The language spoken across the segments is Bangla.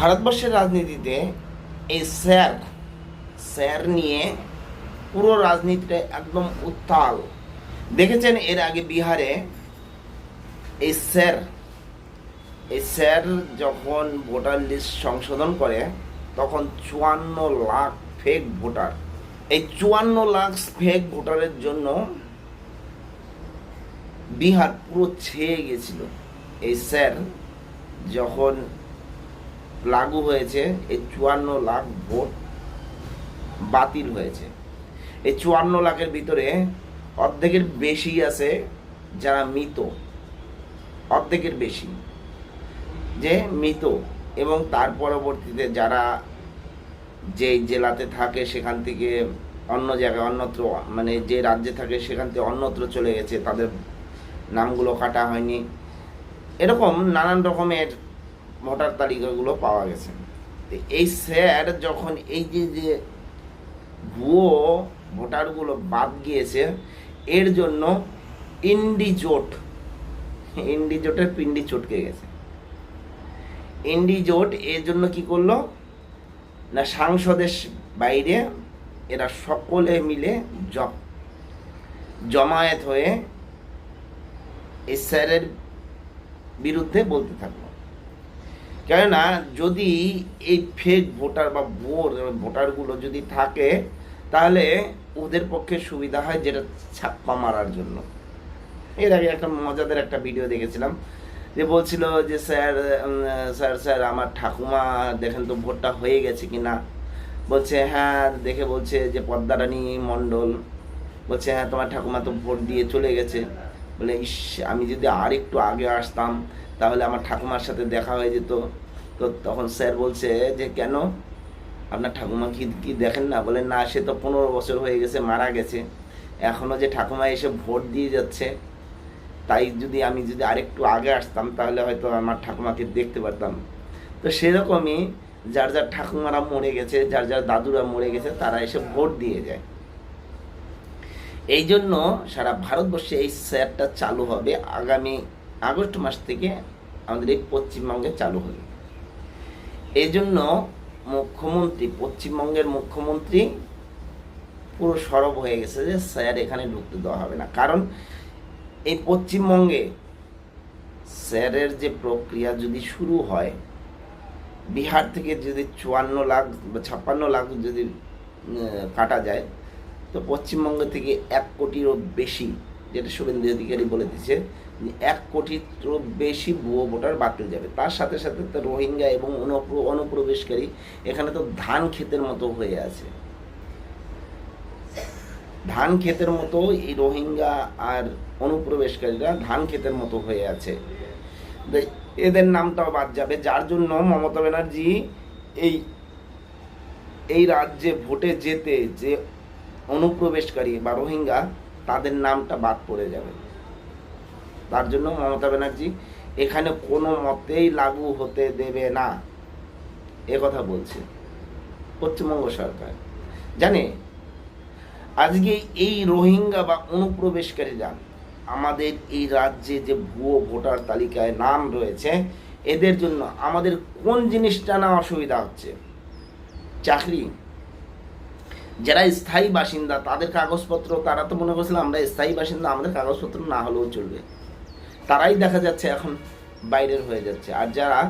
ভারতবর্ষের রাজনীতিতে এই স্যার স্যার নিয়ে পুরো রাজনীতিটা একদম উত্তাল। দেখেছেন এর আগে বিহারে এই স্যার এই স্যার যখন ভোটার লিস্ট সংশোধন করে, তখন চুয়ান্ন লাখ ফেক ভোটার। এই চুয়ান্ন লাখ ফেক ভোটারের জন্য বিহার পুরো ছেয়ে গেছিল। এই স্যার যখন লাগু হয়েছে, এই চুয়ান্ন লাখ ভোট বাতিল হয়েছে। এই চুয়ান্ন লাখের ভিতরে অর্ধেকের বেশি আছে যারা মৃত। অর্ধেকের বেশি যে মৃত এবং তার পরবর্তীতে যারা যে জেলাতে থাকে সেখান থেকে অন্য জায়গায় অন্যত্র মানে যে রাজ্যে থাকে সেখান থেকে অন্যত্র চলে গেছে, তাদের নামগুলো কাটা হয়নি। এরকম নানান রকমের ভোটার তালিকাগুলো পাওয়া গেছে। তো এই স্যার যখন এই যে যে ভুয়ো ভোটারগুলো বাদ গিয়েছে, এর জন্য ইন্ডিজোট ইন্ডিজোটের পিন্ডি চটকে গেছে। ইন্ডিজোট এর জন্য কি করল? না, সাংসদের বাইরে এরা সকলে মিলে জমায়েত হয়ে এই স্যারের বিরুদ্ধে বলতে থাকল। কেননা যদি এই ফেক ভোটার বা ভোর ভোটারগুলো যদি থাকে, তাহলে ওদের পক্ষে সুবিধা হয় যেটা ছাপ্পা মারার জন্য। এর আগে একটা মজাদার একটা ভিডিও দেখেছিলাম, যে বলছিল যে, স্যার স্যার স্যার, আমার ঠাকুমা দেখেন তো ভোটটা হয়ে গেছে কি না বলছে হ্যাঁ দেখে বলছে যে, পদ্মারানী মণ্ডল বলছে হ্যাঁ তোমার ঠাকুমা তো ভোট দিয়ে চলে গেছে। বলে, ইস, আমি যদি আর একটু আগে আসতাম তাহলে আমার ঠাকুমার সাথে দেখা হয়ে যেত। তো তখন স্যার বলছে যে, কেন? আপনার ঠাকুমা কি কি দেখেন না? বলে, না, সে তো পনেরো বছর হয়ে গেছে, মারা গেছে। এখনও যে ঠাকুমা এসে ভোট দিয়ে যাচ্ছে, তাই যদি আমি যদি আরেকটু আগে আসতাম, তাহলে হয়তো আমার ঠাকুমাকে দেখতে পারতাম। তো সেরকমই যার যার ঠাকুমারা মরে গেছে, যার যার দাদুরা মরে গেছে, তারা এসে ভোট দিয়ে যায়। এই জন্য সারা ভারতবর্ষে এই স্যারটা চালু হবে আগামী আগস্ট মাস থেকে আমাদের এই পশ্চিমবঙ্গে চালু হবে এই জন্য মুখ্যমন্ত্রী, পশ্চিমবঙ্গের মুখ্যমন্ত্রী পুরো সরব হয়ে গেছে যে, স্যার, এখানে ঢুকতে দেওয়া হবে না। কারণ এই পশ্চিমবঙ্গে স্যারের যে প্রক্রিয়া যদি শুরু হয়, বিহার থেকে যদি চুয়ান্ন লাখ বা ছাপ্পান্ন লাখ যদি কাটা যায়, তো পশ্চিমবঙ্গ থেকে এক কোটিরও বেশি, যেটা শুভেন্দু অধিকারী বলে দিচ্ছে এক কোটিরও বেশি ভুয়ো ভোটার বাতিল যাবে। তার সাথে সাথে তো রোহিঙ্গা এবং অনুপ্র- অনুপ্রবেশকারী এখানে তো ধান ক্ষেতের মতো হয়ে আছে। ধান ক্ষেতের মতো এই রোহিঙ্গা আর অনুপ্রবেশকারীরা ধান ক্ষেতের মতো হয়ে আছে। এদের নামটাও বাদ যাবে। যার জন্য মমতা ব্যানার্জি এই এই রাজ্যে ভোটে যেতে যে অনুপ্রবেশকারী বা রোহিঙ্গা, তাদের নামটা বাদ পড়ে যাবে। তার জন্য মমতা ব্যানার্জি এখানে কোনো মতেই লাগু হতে দেবে না। এ কথা বলছে পশ্চিমবঙ্গ সরকার। জানে, আজকে এই রোহিঙ্গা বা অনুপ্রবেশকারীরা আমাদের এই রাজ্যে যে ভুয়ো ভোটার তালিকায় নাম রয়েছে, এদের জন্য আমাদের কোন জিনিসটা না অসুবিধা হচ্ছে? চাকরি। যারা স্থায়ী বাসিন্দা, তাদের কাগজপত্র, তারা তো মনে করছিল আমরা স্থায়ী বাসিন্দা, আমাদের কাগজপত্র না হলেও চলবে। তারাই দেখা যাচ্ছে এখন বাইরের হয়ে যাচ্ছে। আর যারা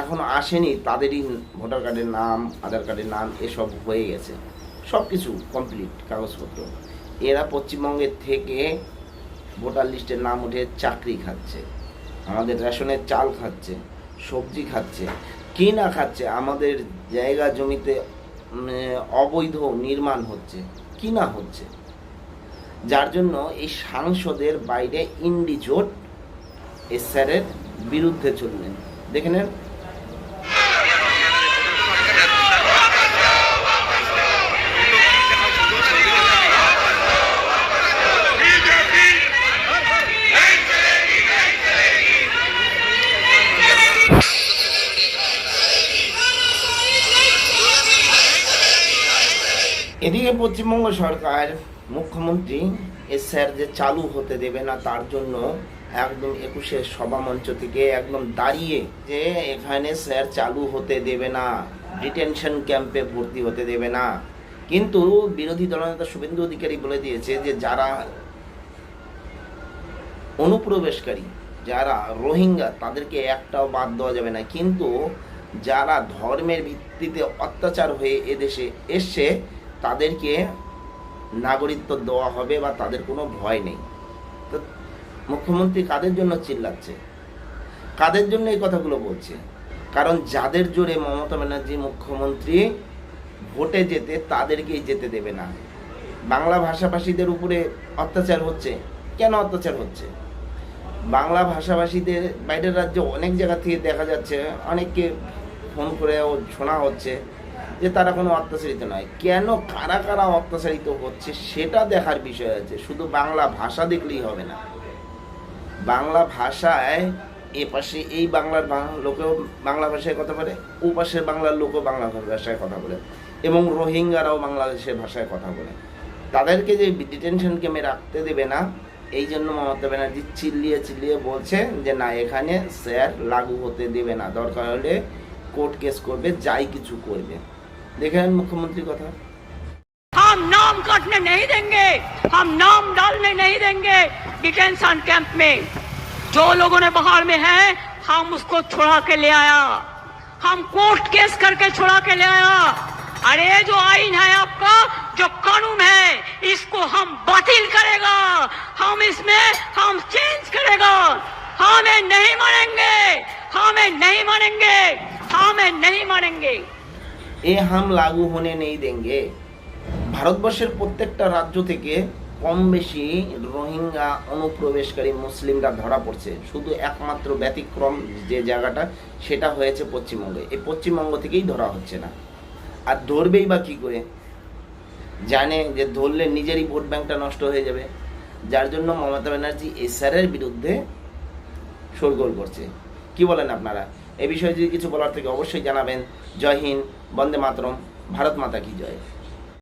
এখনও আসেনি, তাদেরই ভোটার কার্ডের নাম, আধার কার্ডের নাম এসব হয়ে গেছে। সব কিছু কমপ্লিট কাগজপত্র। এরা পশ্চিমবঙ্গের থেকে ভোটার লিস্টের নাম উঠে চাকরি খাচ্ছে। আমাদের রেশনের চাল খাচ্ছে, সবজি খাচ্ছে, কি না খাচ্ছে, আমাদের জায়গা জমিতে অবৈধ নির্মাণ হচ্ছে, কি না হচ্ছে? যার জন্য এই সাংসদের বাইরে ইন্ডিজোট এই স্যারের বিরুদ্ধে চললেন। দেখে নেন। এদিকে পশ্চিমবঙ্গ সরকার মুখ্যমন্ত্রী এ স্যার যে চালু হতে দেবে না, তার জন্য একদম একুশে সভামঞ্চ থেকে একদম দাঁড়িয়ে যে এখানে স্যার চালু হতে দেবে না, ডিটেনশন ক্যাম্পে ভর্তি হতে দেবে না। কিন্তু বিরোধী দলনেতা শুভেন্দু অধিকারী বলে দিয়েছে যে যারা অনুপ্রবেশকারী, যারা রোহিঙ্গা, তাদেরকে একটাও বাদ দেওয়া যাবে না। কিন্তু যারা ধর্মের ভিত্তিতে অত্যাচার হয়ে এদেশে এসছে, তাদেরকে নাগরিকত্ব দেওয়া হবে বা তাদের কোনো ভয় নেই। মুখ্যমন্ত্রী কাদের জন্য চিল্লাচ্ছে? কাদের জন্য এই কথাগুলো বলছে? কারণ যাদের জোরে মমতা ব্যানার্জি মুখ্যমন্ত্রী ভোটে যেতে, তাদেরকেই যেতে দেবে না। বাংলা ভাষাভাষীদের উপরে অত্যাচার হচ্ছে। কেন অত্যাচার হচ্ছে? বাংলা ভাষাভাষীদের বাইরের রাজ্যে অনেক জায়গা থেকে দেখা যাচ্ছে, অনেককে ফোন করেও শোনা হচ্ছে যে তারা কোনো অত্যাচারিত নয়। কেন, কারা কারা অত্যাচারিত হচ্ছে, সেটা দেখার বিষয় আছে। শুধু বাংলা ভাষা দেখলেই হবে না। বাংলা ভাষায় এ পাশে এই বাংলার লোকেও বাংলা ভাষায় কথা বলে, ও পাশের বাংলার লোকও বাংলা ভাষায় কথা বলে এবং রোহিঙ্গারাও বাংলাদেশের ভাষায় কথা বলে। তাদেরকে যে ডিটেনশন ক্যাম্পে রাখতে দেবে না, এই জন্য মমতা ব্যানার্জি চিল্লিয়ে চিল্লিয়ে বলছে যে, না, এখানে স্যার লাগু হতে দেবে না। দরকার হলে কোর্ট কেস করবে, যাই কিছু করবে। দেখেন মুখ্যমন্ত্রী কথা। हम नाम काटने नहीं देंगे। हम नाम डालने नहीं देंगे डिटेंशन कैंप में। जो लोगों ने बाहर में है, हम उसको छुड़ा के ले आया। हम कोर्ट केस करके छुड़ा के ले आया। अरे, जो आइन है आपका, जो कानून है, इसको हम बातिल करेगा। हम इसमें, हम चेंज करेगा। हमें नहीं मानेंगे। हमें नहीं मानेंगे। हमें नहीं मानेंगे। ये हम लागू होने नहीं देंगे। ভারতবর্ষের প্রত্যেকটা রাজ্য থেকে কম বেশি রোহিঙ্গা অনুপ্রবেশকারী মুসলিমরা ধরা পড়ছে। শুধু একমাত্র ব্যতিক্রম যে জায়গাটা, সেটা হয়েছে পশ্চিমবঙ্গে। এই পশ্চিমবঙ্গ থেকেই ধরা হচ্ছে না। আর ধরবেই বা কী করে? জানে যে ধরলে নিজেরই ভোট ব্যাংকটা নষ্ট হয়ে যাবে। যার জন্য মমতা ব্যানার্জি এসআরের বিরুদ্ধে শোরগোল করছে। কি বলেন আপনারা? এ বিষয়ে যদি কিছু বলার থেকে অবশ্যই জানাবেন। জয় হিন্দ, বন্দে মাতরম, ভারত মাতা কি জয়।